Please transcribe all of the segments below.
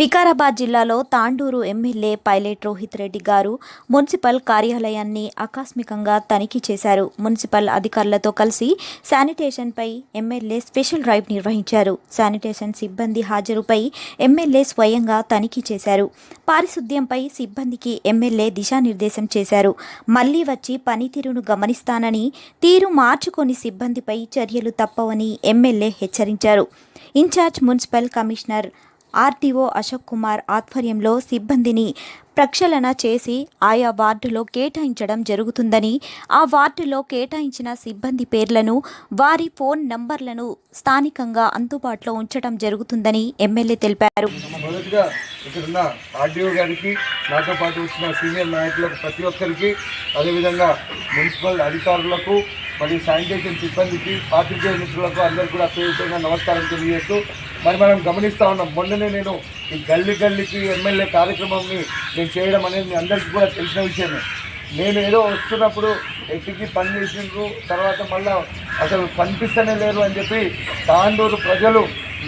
వికారాబాద్ జిల్లాలో Tandur MLA pilot Rohith Reddy garu municipal కార్యాలయాన్ని ఆకస్మికంగా తనిఖీ చేశారు. మున్సిపల్ అధికారులతో కలిసి శానిటేషన్పై ఎమ్మెల్యే స్పెషల్ డ్రైవ్ నిర్వహించారు. శానిటేషన్ సిబ్బంది హాజరుపై ఎమ్మెల్యే స్వయంగా తనిఖీ చేశారు. పారిశుద్ధ్యంపై సిబ్బందికి ఎమ్మెల్యే దిశానిర్దేశం చేశారు. మళ్ళీ వచ్చి పనితీరును గమనిస్తానని తీరు మార్చుకొని సిబ్బందిపై చర్యలు తప్పవని ఎమ్మెల్యే హెచ్చరించారు. In charge municipal commissioner RTO Ashok Kumar ఆధ్వర్యంలో సిబ్బందిని ప్రక్షాళన చేసి ఆయా వార్డులో కేటాయించడం జరుగుతుందని ఆ వార్డులో కేటాయించిన సిబ్బంది పేర్లను వారి ఫోన్ నంబర్లను స్థానికంగా అందుబాటులో ఉంచడం జరుగుతుందని ఎమ్మెల్యే తెలిపారు. ఆర్డీఓ గారికి నాతో పాటు వచ్చిన సీనియర్ నాయకులకు ప్రతి ఒక్కరికి అదేవిధంగా మున్సిపల్ అధికారులకు మరియు శానిటేషన్ సిబ్బందికి పాత్రికేయ మిత్రులకు అందరికీ కూడా పేరుపైన నమస్కారం తెలియజేస్తూ మరి మనం గమనిస్తూ ఉన్నాం. మొన్ననే నేను ఈ గల్లీ గల్లీకి ఎమ్మెల్యే కార్యక్రమంని నేను చేయడం అనేది మీ అందరికీ కూడా తెలిసిన విషయమే. నేను ఏదో వస్తున్నప్పుడు ఎక్కికి పని చేసిండ్రు తర్వాత మళ్ళా అసలు కనిపిస్తూనే లేరు అని చెప్పి తాండూరు ప్రజలు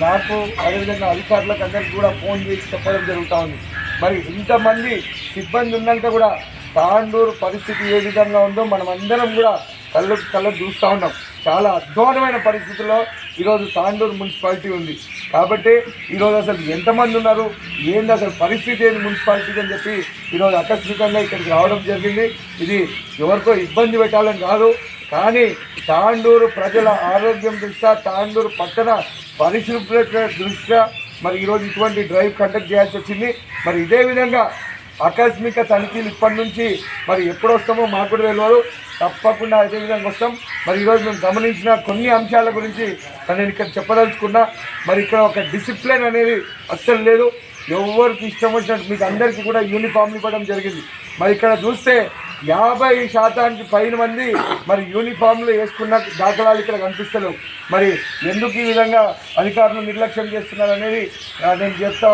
నాకు అదేవిధంగా అధికారులకు అందరికీ కూడా ఫోన్ చేసి చెప్పడం జరుగుతూ ఉంది మరి ఇంతమంది సిబ్బంది ఉన్నాక కూడా తాండూరు పరిస్థితి ఏ విధంగా ఉందో మనం అందరం కూడా కళ్ళు కళ్ళు చూస్తూ ఉన్నాం. చాలా అధ్వానమైన పరిస్థితుల్లో ఈరోజు తాండూరు మున్సిపాలిటీ ఉంది. కాబట్టి ఈరోజు అసలు ఎంతమంది ఉన్నారు? ఏంది అసలు పరిస్థితి ఏంది మున్సిపాలిటీ అని చెప్పి ఈరోజు ఆకస్మికంగా ఇక్కడికి రావడం జరిగింది. ఇది ఎవరికో ఇబ్బంది పెట్టాలని కాదు. కానీ తాండూరు ప్రజల ఆరోగ్యం దృష్ట్యా తాండూరు పక్కన పరిశుభ్రత దృష్ట్యా మరి ఈరోజు ఇటువంటి డ్రైవ్ కండక్ట్ చేయాల్సి వచ్చింది. మరి ఇదే విధంగా ఆకస్మిక తనిఖీలు ఇప్పటి నుంచి మరి ఎప్పుడు వస్తామో మాకు కూడా తెలియదు. తప్పకుండా అదే విధంగా వస్తాం. మరి ఈరోజు మేము గమనించిన కొన్ని అంశాల గురించి నేను ఇక్కడ చెప్పదలుచుకున్నా. మరి ఇక్కడ ఒక డిసిప్లిన్ అనేది అస్సలు లేదు. ఎవరికి ఇష్టం వచ్చినట్టు మీకు అందరికీ కూడా యూనిఫామ్ ఇవ్వడం జరిగింది. మరి ఇక్కడ చూస్తే యాభై శాతానికి పైన మంది మరి యూనిఫామ్లు వేసుకున్న దాఖలాలు ఇక్కడ కనిపిస్తలేవు. మరి ఎందుకు ఈ విధంగా అధికారులు నిర్లక్ష్యం చేస్తున్నారు అనేది నేను చెప్తా